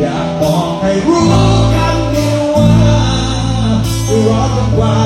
อยากบอกให้รู้กันดีว่ารักกันว่า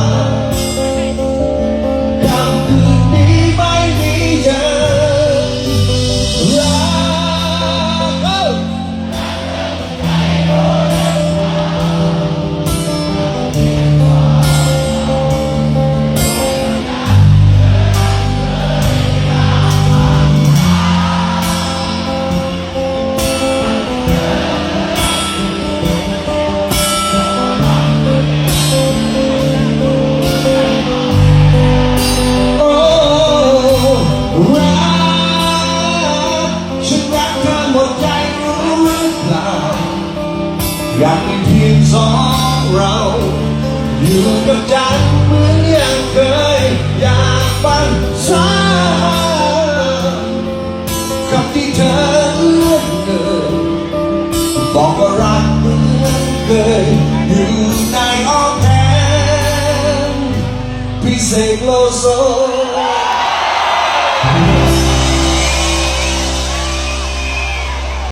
อยากเป็นเพียงสองเรา อยู่กับกันเหมือนอย่างเคย อยากฟังซ้ำคำที่เธอเอื้อนเกินบอกว่ารักเหมือนเคยอยู่ในอ้อมแขนพิเศษโลโซ